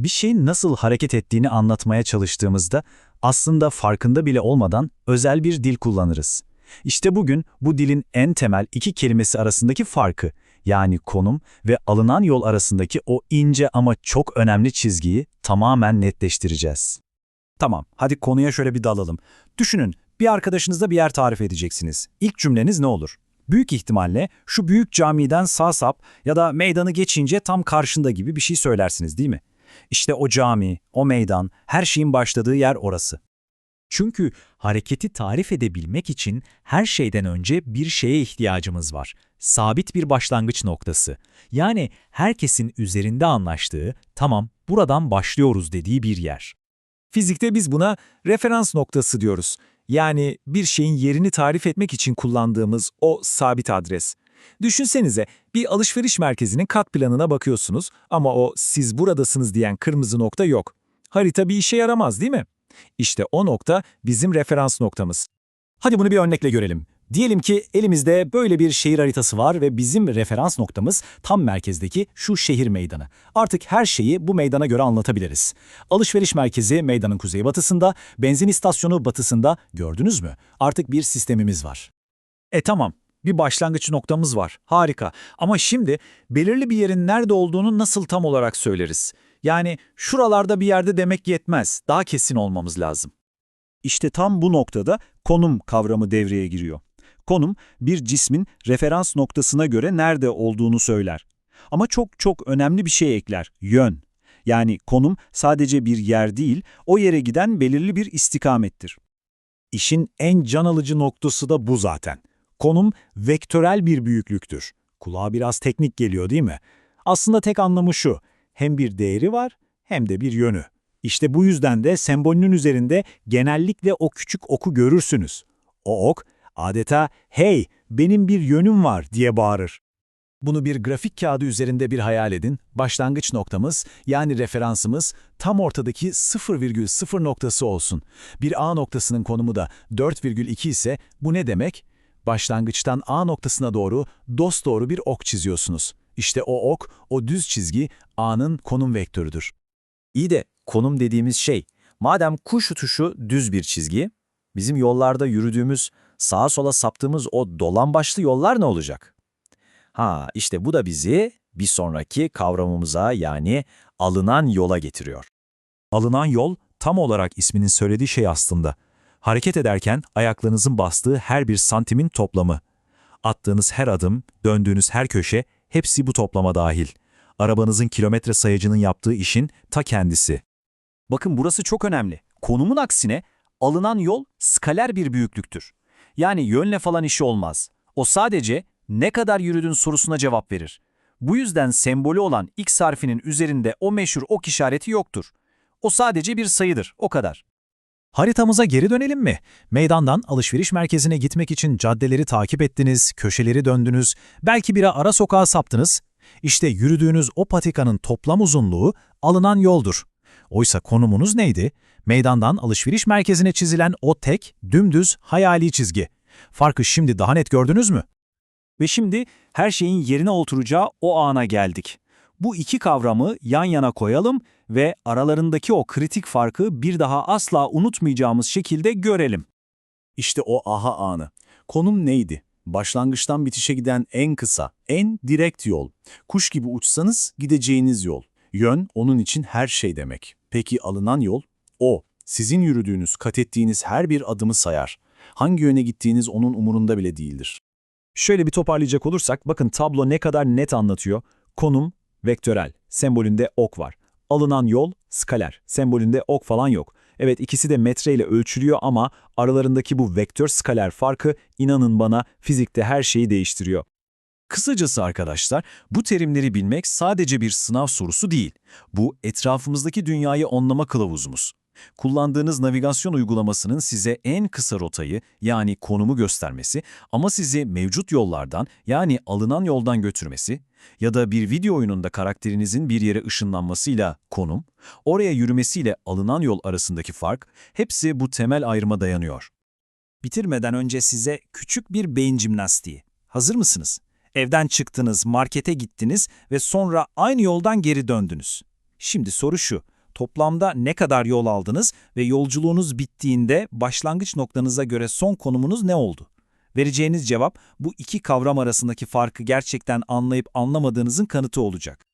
Bir şeyin nasıl hareket ettiğini anlatmaya çalıştığımızda aslında farkında bile olmadan özel bir dil kullanırız. İşte bugün bu dilin en temel iki kelimesi arasındaki farkı, yani konum ve alınan yol arasındaki o ince ama çok önemli çizgiyi tamamen netleştireceğiz. Tamam, hadi konuya şöyle bir dalalım. Düşünün, bir arkadaşınızla bir yer tarif edeceksiniz. İlk cümleniz ne olur? Büyük ihtimalle şu büyük camiden sağ sap ya da meydanı geçince tam karşında gibi bir şey söylersiniz değil mi? İşte o cami, o meydan, her şeyin başladığı yer orası. Çünkü hareketi tarif edebilmek için her şeyden önce bir şeye ihtiyacımız var. Sabit bir başlangıç noktası. Yani herkesin üzerinde anlaştığı, tamam buradan başlıyoruz dediği bir yer. Fizikte biz buna referans noktası diyoruz. Yani bir şeyin yerini tarif etmek için kullandığımız o sabit adres. Düşünsenize bir alışveriş merkezinin kat planına bakıyorsunuz ama o siz buradasınız diyen kırmızı nokta yok. Harita bir işe yaramaz değil mi? İşte o nokta bizim referans noktamız. Hadi bunu bir örnekle görelim. Diyelim ki elimizde böyle bir şehir haritası var ve bizim referans noktamız tam merkezdeki şu şehir meydanı. Artık her şeyi bu meydana göre anlatabiliriz. Alışveriş merkezi meydanın kuzeybatısında, benzin istasyonu batısında gördünüz mü? Artık bir sistemimiz var. E tamam, bir başlangıç noktamız var. Harika. Ama şimdi belirli bir yerin nerede olduğunu nasıl tam olarak söyleriz? Yani şuralarda bir yerde demek yetmez. Daha kesin olmamız lazım. İşte tam bu noktada konum kavramı devreye giriyor. Konum bir cismin referans noktasına göre nerede olduğunu söyler. Ama çok çok önemli bir şey ekler, yön. Yani konum sadece bir yer değil, o yere giden belirli bir istikamettir. İşin en can alıcı noktası da bu zaten. Konum vektörel bir büyüklüktür. Kulağa biraz teknik geliyor değil mi? Aslında tek anlamı şu, hem bir değeri var hem de bir yönü. İşte bu yüzden de sembolünün üzerinde genellikle o küçük oku görürsünüz. O ok adeta hey benim bir yönüm var diye bağırır. Bunu bir grafik kağıdı üzerinde bir hayal edin. Başlangıç noktamız yani referansımız tam ortadaki 0,0 noktası olsun. Bir A noktasının konumu da 4,2 ise bu ne demek? Başlangıçtan A noktasına doğru dosdoğru bir ok çiziyorsunuz. İşte o ok, o düz çizgi A'nın konum vektörüdür. İyi de konum dediğimiz şey, madem kuş uçuşu düz bir çizgi, bizim yollarda yürüdüğümüz, sağa sola saptığımız o dolan başlı yollar ne olacak? Ha işte bu da bizi bir sonraki kavramımıza yani alınan yola getiriyor. Alınan yol tam olarak isminin söylediği şey aslında. Hareket ederken ayaklarınızın bastığı her bir santimin toplamı. Attığınız her adım, döndüğünüz her köşe hepsi bu toplama dahil. Arabanızın kilometre sayacının yaptığı işin ta kendisi. Bakın burası çok önemli. Konumun aksine alınan yol skaler bir büyüklüktür. Yani yönle falan işi olmaz. O sadece ne kadar yürüdün sorusuna cevap verir. Bu yüzden sembolü olan X harfinin üzerinde o meşhur ok işareti yoktur. O sadece bir sayıdır, o kadar. Haritamıza geri dönelim mi? Meydandan alışveriş merkezine gitmek için caddeleri takip ettiniz, köşeleri döndünüz, belki bir ara sokağa saptınız. İşte yürüdüğünüz o patikanın toplam uzunluğu alınan yoldur. Oysa konumunuz neydi? Meydandan alışveriş merkezine çizilen o tek, dümdüz, hayali çizgi. Farkı şimdi daha net gördünüz mü? Ve şimdi her şeyin yerine oturacağı o ana geldik. Bu iki kavramı yan yana koyalım ve aralarındaki o kritik farkı bir daha asla unutmayacağımız şekilde görelim. İşte o aha anı. Konum neydi? Başlangıçtan bitişe giden en kısa, en direkt yol. Kuş gibi uçsanız gideceğiniz yol. Yön onun için her şey demek. Peki alınan yol? O, sizin yürüdüğünüz, kat ettiğiniz her bir adımı sayar. Hangi yöne gittiğiniz onun umurunda bile değildir. Şöyle bir toparlayacak olursak, bakın tablo ne kadar net anlatıyor. Konum, vektörel, sembolünde ok var. Alınan yol, skaler, sembolünde ok falan yok. Evet ikisi de metreyle ölçülüyor ama aralarındaki bu vektör skaler farkı inanın bana fizikte her şeyi değiştiriyor. Kısacası arkadaşlar, bu terimleri bilmek sadece bir sınav sorusu değil. Bu etrafımızdaki dünyayı anlama kılavuzumuz. Kullandığınız navigasyon uygulamasının size en kısa rotayı yani konumu göstermesi ama sizi mevcut yollardan yani alınan yoldan götürmesi ya da bir video oyununda karakterinizin bir yere ışınlanmasıyla konum, oraya yürümesiyle alınan yol arasındaki fark hepsi bu temel ayrıma dayanıyor. Bitirmeden önce size küçük bir beyin jimnastiği. Hazır mısınız? Evden çıktınız, markete gittiniz ve sonra aynı yoldan geri döndünüz. Şimdi soru şu. Toplamda ne kadar yol aldınız ve yolculuğunuz bittiğinde başlangıç noktanıza göre son konumunuz ne oldu? Vereceğiniz cevap bu iki kavram arasındaki farkı gerçekten anlayıp anlamadığınızın kanıtı olacak.